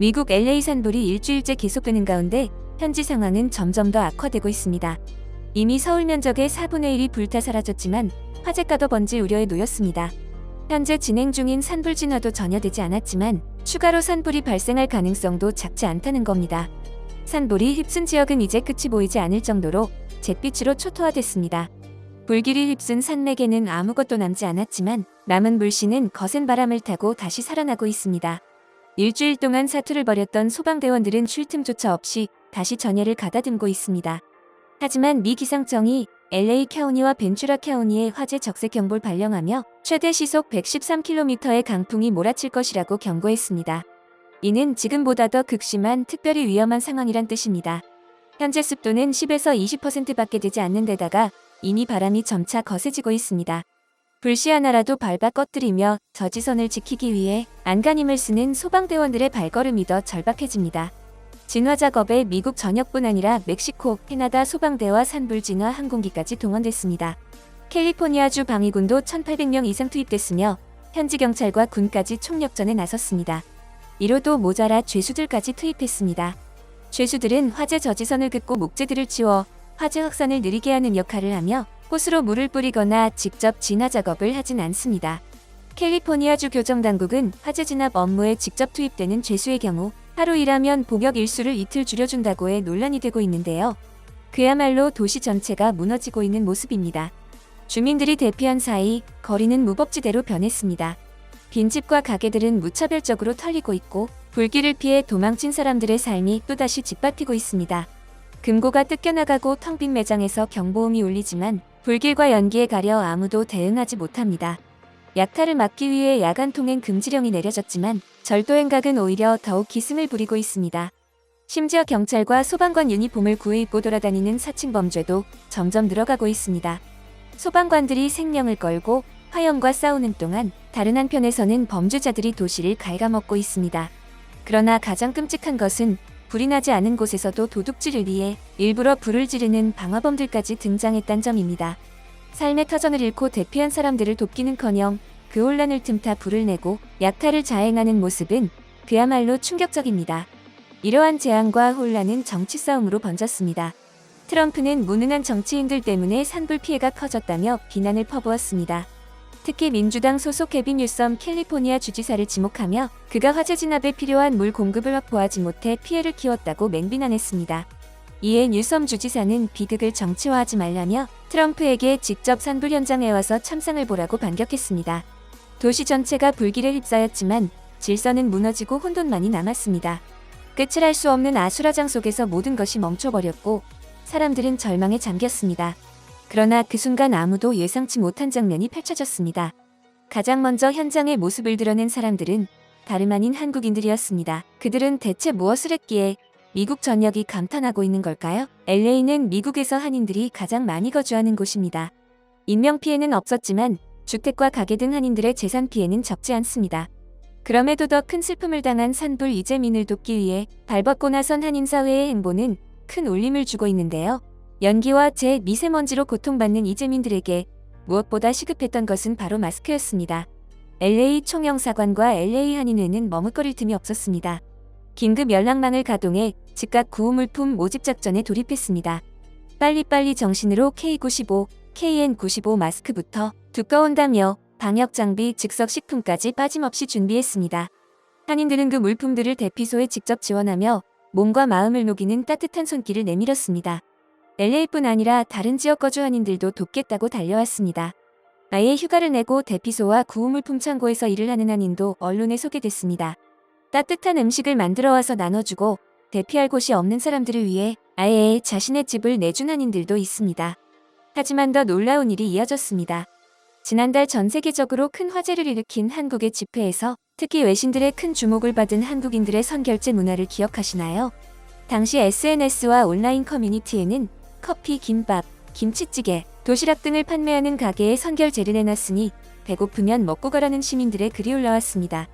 미국 LA 산불이 일주일째 계속되는 가운데 현지 상황은 점점 더 악화되고 있습니다. 이미 서울 면적의 4분의 1이 불타 사라졌지만 화재가도 번지 우려에 놓였습니다. 현재 진행 중인 산불 진화도 전혀 되지 않았지만 추가로 산불이 발생할 가능성도 작지 않다는 겁니다. 산불이 휩쓴 지역은 이제 끝이 보이지 않을 정도로 잿빛으로 초토화됐습니다. 불길이 휩쓴 산맥에는 아무것도 남지 않았지만 남은 물씨는 거센 바람을 타고 다시 살아나고 있습니다. 일주일 동안 사투를 벌였던 소방대원들은 쉴 틈조차 없이 다시 전열을 가다듬고 있습니다. 하지만 미 기상청이 LA 카운티와 벤츄라 카운티에 화재 적색 경보를 발령하며 최대 시속 113km의 강풍이 몰아칠 것이라고 경고했습니다. 이는 지금보다 더 극심한 특별히 위험한 상황이란 뜻입니다. 현재 습도는 10에서 20%밖에 되지 않는 데다가 이미 바람이 점차 거세지고 있습니다. 불씨 하나라도 밟아 꺼뜨리며 저지선을 지키기 위해 안간힘을 쓰는 소방대원들의 발걸음이 더 절박해집니다. 진화 작업에 미국 전역뿐 아니라 멕시코, 캐나다 소방대와 산불 진화 항공기까지 동원됐습니다. 캘리포니아주 방위군도 1,800명 이상 투입됐으며 현지 경찰과 군까지 총력전에 나섰습니다. 이로도 모자라 죄수들까지 투입했습니다. 죄수들은 화재 저지선을 긋고 목재들을 치워 화재 확산을 느리게 하는 역할을 하며 호스로 물을 뿌리거나 직접 진화 작업을 하진 않습니다. 캘리포니아주 교정당국은 화재 진압 업무에 직접 투입되는 죄수의 경우 하루 일하면 복역 일수를 이틀 줄여준다고 해 논란이 되고 있는데요. 그야말로 도시 전체가 무너지고 있는 모습입니다. 주민들이 대피한 사이 거리는 무법지대로 변했습니다. 빈집과 가게들은 무차별적으로 털리고 있고 불길을 피해 도망친 사람들의 삶이 또다시 짓밟히고 있습니다. 금고가 뜯겨나가고 텅 빈 매장에서 경보음이 울리지만 불길과 연기에 가려 아무도 대응하지 못합니다. 약탈을 막기 위해 야간 통행 금지령이 내려졌지만 절도 행각은 오히려 더욱 기승을 부리고 있습니다. 심지어 경찰과 소방관 유니폼을 구입고 돌아다니는 사칭 범죄도 점점 늘어가고 있습니다. 소방관들이 생명을 걸고 화염과 싸우는 동안 다른 한편에서는 범죄자들이 도시를 갉아먹고 있습니다. 그러나 가장 끔찍한 것은 불이 나지 않은 곳에서도 도둑질을 위해 일부러 불을 지르는 방화범들까지 등장했단 점입니다. 삶의 터전을 잃고 대피한 사람들을 돕기는커녕 그 혼란을 틈타 불을 내고 약탈을 자행하는 모습은 그야말로 충격적입니다. 이러한 재앙과 혼란은 정치 싸움으로 번졌습니다. 트럼프는 무능한 정치인들 때문에 산불 피해가 커졌다며 비난을 퍼부었습니다. 특히 민주당 소속 케빈 뉴섬 캘리포니아 주지사를 지목하며 그가 화재 진압에 필요한 물 공급을 확보하지 못해 피해를 키웠다고 맹비난했습니다. 이에 뉴섬 주지사는 비극을 정치화하지 말라며 트럼프에게 직접 산불 현장에 와서 참상을 보라고 반격했습니다. 도시 전체가 불길에 휩싸였지만 질서는 무너지고 혼돈만이 남았습니다. 끝을 알 수 없는 아수라장 속에서 모든 것이 멈춰버렸고 사람들은 절망에 잠겼습니다. 그러나 그 순간 아무도 예상치 못한 장면이 펼쳐졌습니다. 가장 먼저 현장의 모습을 드러낸 사람들은 다름 아닌 한국인들이었습니다. 그들은 대체 무엇을 했기에 미국 전역이 감탄하고 있는 걸까요? LA는 미국에서 한인들이 가장 많이 거주하는 곳입니다. 인명피해는 없었지만 주택과 가게 등 한인들의 재산 피해는 적지 않습니다. 그럼에도 더 큰 슬픔을 당한 산불 이재민을 돕기 위해 발벗고 나선 한인 사회의 행보는 큰 울림을 주고 있는데요. 연기와 재 미세먼지로 고통받는 이재민들에게 무엇보다 시급했던 것은 바로 마스크였습니다. LA 총영사관과 LA 한인회는 머뭇거릴 틈이 없었습니다. 긴급 연락망을 가동해 즉각 구호물품 모집 작전에 돌입했습니다. 빨리빨리 정신으로 K95, KN95 마스크부터 두꺼운 담요, 방역 장비, 즉석 식품까지 빠짐없이 준비했습니다. 한인들은 그 물품들을 대피소에 직접 지원하며 몸과 마음을 녹이는 따뜻한 손길을 내밀었습니다. LA뿐 아니라 다른 지역 거주 한인들도 돕겠다고 달려왔습니다. 아예 휴가를 내고 대피소와 구호물품 창고에서 일을 하는 한인도 언론에 소개됐습니다. 따뜻한 음식을 만들어 와서 나눠주고 대피할 곳이 없는 사람들을 위해 아예 자신의 집을 내준 한인들도 있습니다. 하지만 더 놀라운 일이 이어졌습니다. 지난달 전 세계적으로 큰 화제를 일으킨 한국의 집회에서 특히 외신들의 큰 주목을 받은 한국인들의 선결제 문화를 기억하시나요? 당시 SNS와 온라인 커뮤니티에는 커피, 김밥, 김치찌개, 도시락 등을 판매하는 가게에 선결 제를 내놨으니 배고프면 먹고 가라는 시민들의 글이 올라왔습니다.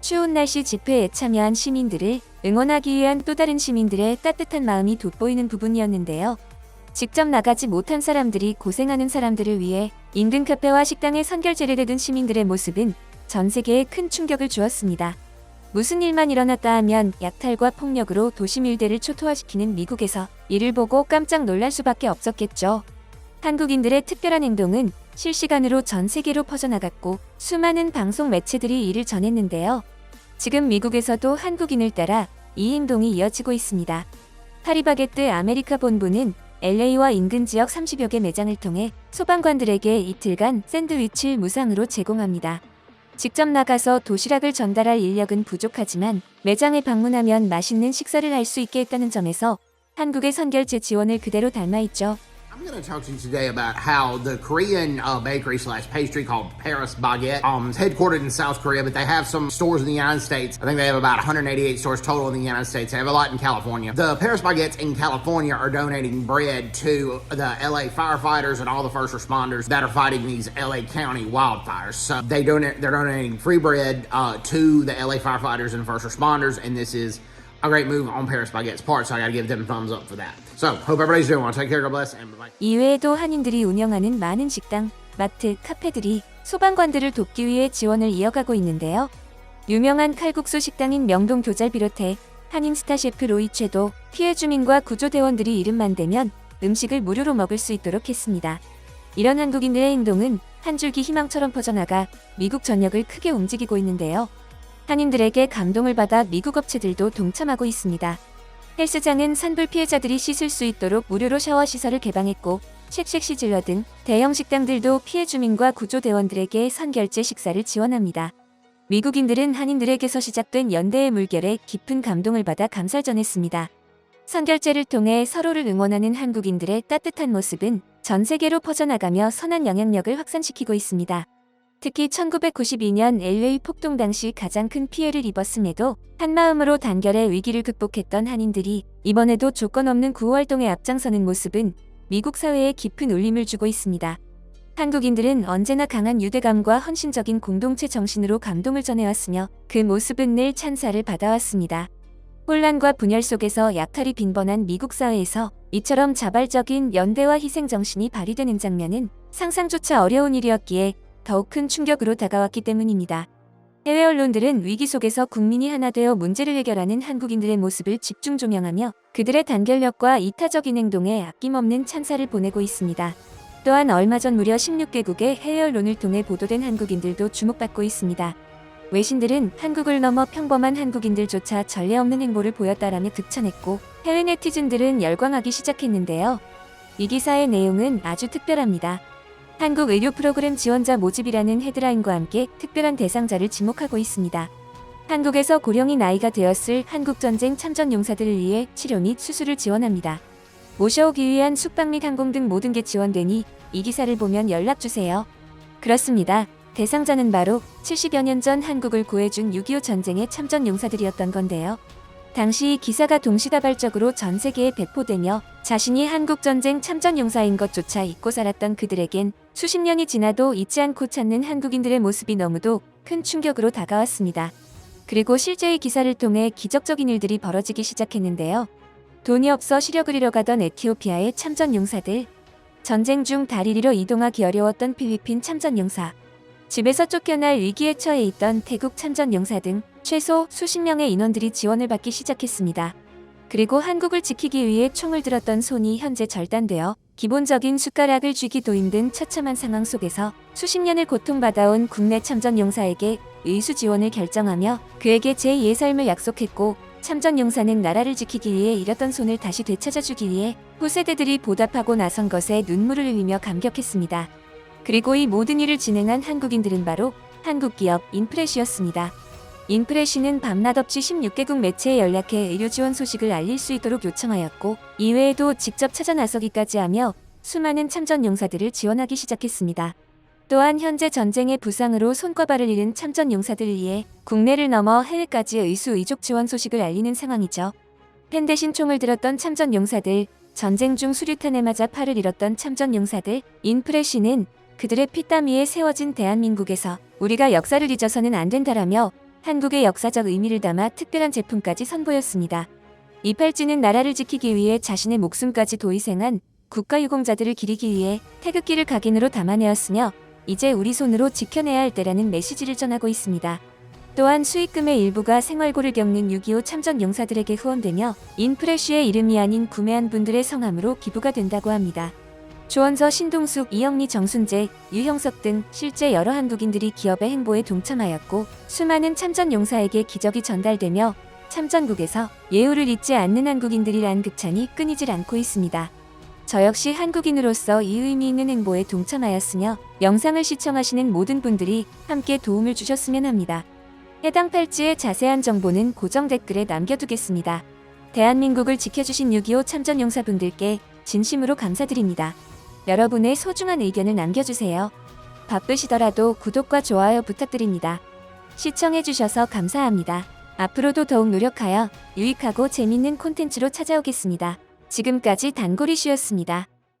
추운 날씨 집회에 참여한 시민들을 응원하기 위한 또 다른 시민들의 따뜻한 마음이 돋보이는 부분이었는데요. 직접 나가지 못한 사람들이 고생하는 사람들을 위해 인근 카페와 식당에 선결제를 대든 시민들의 모습은 전 세계에 큰 충격을 주었습니다. 무슨 일만 일어났다 하면 약탈과 폭력으로 도심 일대를 초토화시키는 미국에서 이를 보고 깜짝 놀랄 수밖에 없었겠죠. 한국인들의 특별한 행동은 실시간으로 전 세계로 퍼져나갔고 수많은 방송 매체들이 이를 전했는데요. 지금 미국에서도 한국인을 따라 이 행동이 이어지고 있습니다. 파리바게뜨 아메리카 본부는 LA와 인근 지역 30여 개 매장을 통해 소방관들에게 이틀간 샌드위치를 무상으로 제공합니다. 직접 나가서 도시락을 전달할 인력은 부족하지만 매장에 방문하면 맛있는 식사를 할 수 있게 했다는 점에서 한국의 선결제 지원을 그대로 닮아있죠. I'm going to talk to you today about how the Korean uh, bakery slash pastry called Paris Baguette um, is headquartered in South Korea, but they have some stores in the United States. I think they have about 188 stores total in the United States. They have a lot in California. The Paris Baguettes in California are donating bread to the LA firefighters and all the first responders that are fighting these LA County wildfires. So they donate, they're donating free bread uh, to the LA firefighters and first responders, and this is a great move on Paris Baguette's part. So I got to give them thumbs up for that. So hope everybody's doing well. Take care, God bless, and bye. 이외에도 한인들이 운영하는 많은 식당, 마트, 카페들이 소방관들을 돕기 위해 지원을 이어가고 있는데요. 유명한 칼국수 식당인 명동 교잘 비롯해 한인 스타 셰프 로이최도 피해 주민과 구조대원들이 이름만 대면 음식을 무료로 먹을 수 있도록 했습니다. 이런 한국인들의 행동은 한 줄기 희망처럼 퍼져나가 미국 전역을 크게 움직이고 있는데요. 한인들에게 감동을 받아 미국 업체들도 동참하고 있습니다. 헬스장은 산불 피해자들이 씻을 수 있도록 무료로 샤워 시설을 개방했고 쉑쉑 시즐러 등 대형 식당들도 피해 주민과 구조대원들에게 선결제 식사를 지원합니다. 미국인들은 한인들에게서 시작된 연대의 물결에 깊은 감동을 받아 감사를 전했습니다. 선결제를 통해 서로를 응원하는 한국인들의 따뜻한 모습은 전 세계로 퍼져나가며 선한 영향력을 확산시키고 있습니다. 특히 1992년 LA 폭동 당시 가장 큰 피해를 입었음에도 한마음으로 단결해 위기를 극복했던 한인들이 이번에도 조건 없는 구호활동에 앞장서는 모습은 미국 사회에 깊은 울림을 주고 있습니다. 한국인들은 언제나 강한 유대감과 헌신적인 공동체 정신으로 감동을 전해왔으며 그 모습은 늘 찬사를 받아왔습니다. 혼란과 분열 속에서 약탈이 빈번한 미국 사회에서 이처럼 자발적인 연대와 희생 정신이 발휘되는 장면은 상상조차 어려운 일이었기에 더욱 큰 충격으로 다가왔기 때문입니다. 해외 언론들은 위기 속에서 국민이 하나 되어 문제를 해결하는 한국인들의 모습을 집중 조명하며 그들의 단결력과 이타적인 행동에 아낌없는 찬사를 보내고 있습니다. 또한 얼마 전 무려 16개국의 해외 언론을 통해 보도된 한국인들도 주목받고 있습니다. 외신들은 한국을 넘어 평범한 한국인들조차 전례 없는 행보를 보였다라며 극찬했고 해외 네티즌들은 열광하기 시작했는데요. 이 기사의 내용은 아주 특별합니다. 한국 의료 프로그램 지원자 모집이라는 헤드라인과 함께 특별한 대상자를 지목하고 있습니다. 한국에서 고령이 나이가 되었을 한국전쟁 참전 용사들을 위해 치료 및 수술을 지원합니다. 모셔오기 위한 숙박 및 항공 등 모든 게 지원되니 이 기사를 보면 연락주세요. 그렇습니다. 대상자는 바로 70여 년 전 한국을 구해준 6.25 전쟁의 참전 용사들이었던 건데요. 당시 이 기사가 동시다발적으로 전 세계에 배포되며 자신이 한국전쟁 참전 용사인 것조차 잊고 살았던 그들에겐 수십 년이 지나도 잊지 않고 찾는 한국인들의 모습이 너무도 큰 충격으로 다가왔습니다. 그리고 실제 이 기사를 통해 기적적인 일들이 벌어지기 시작했는데요. 돈이 없어 시력을 잃어가던 에티오피아의 참전 용사들, 전쟁 중 잃어 이동하기 어려웠던 필리핀 참전 용사, 집에서 쫓겨날 위기에 처해 있던 태국 참전 용사 등 최소 수십 명의 인원들이 지원을 받기 시작했습니다. 그리고 한국을 지키기 위해 총을 들었던 손이 현재 절단되어 기본적인 숟가락을 쥐기도 힘든 처참한 상황 속에서 수십 년을 고통받아온 국내 참전 용사에게 의수 지원을 결정하며 그에게 제2의 삶을 약속했고 참전 용사는 나라를 지키기 위해 잃었던 손을 다시 되찾아주기 위해 후세대들이 보답하고 나선 것에 눈물을 흘리며 감격했습니다. 그리고 이 모든 일을 진행한 한국인들은 바로 한국 기업 인프레시였습니다. 인프레시는 밤낮 없이 16개국 매체에 연락해 의료 지원 소식을 알릴 수 있도록 요청하였고 이외에도 직접 찾아 나서기까지 하며 수많은 참전 용사들을 지원하기 시작했습니다. 또한 현재 전쟁의 부상으로 손과 발을 잃은 참전 용사들을 위해 국내를 넘어 해외까지 의수 의족 지원 소식을 알리는 상황이죠. 펜 대신 총을 들었던 참전 용사들, 전쟁 중 수류탄에 맞아 팔을 잃었던 참전 용사들, 인프레시는 그들의 피땀 위에 세워진 대한민국에서 우리가 역사를 잊어서는 안 된다라며 한국의 역사적 의미를 담아 특별한 제품까지 선보였습니다. 이 팔찌는 나라를 지키기 위해 자신의 목숨까지 도희생한 국가유공자들을 기리기 위해 태극기를 각인으로 담아내었으며 이제 우리 손으로 지켜내야 할 때라는 메시지를 전하고 있습니다. 또한 수익금의 일부가 생활고를 겪는 6.25 참전 용사들에게 후원되며 인프레쉬의 이름이 아닌 구매한 분들의 성함으로 기부가 된다고 합니다. 조원서 신동숙, 이영리, 정순재, 유형석 등 실제 여러 한국인들이 기업의 행보에 동참하였고 수많은 참전 용사에게 기적이 전달되며 참전국에서 예우를 잊지 않는 한국인들이란 극찬이 끊이질 않고 있습니다. 저 역시 한국인으로서 이 의미 있는 행보에 동참하였으며 영상을 시청하시는 모든 분들이 함께 도움을 주셨으면 합니다. 해당 팔찌의 자세한 정보는 고정 댓글에 남겨두겠습니다. 대한민국을 지켜주신 6.25 참전용사분들께 진심으로 감사드립니다. 여러분의 소중한 의견을 남겨주세요. 바쁘시더라도 구독과 좋아요 부탁드립니다. 시청해주셔서 감사합니다. 앞으로도 더욱 노력하여 유익하고 재밌는 콘텐츠로 찾아오겠습니다. 지금까지 단골이슈였습니다.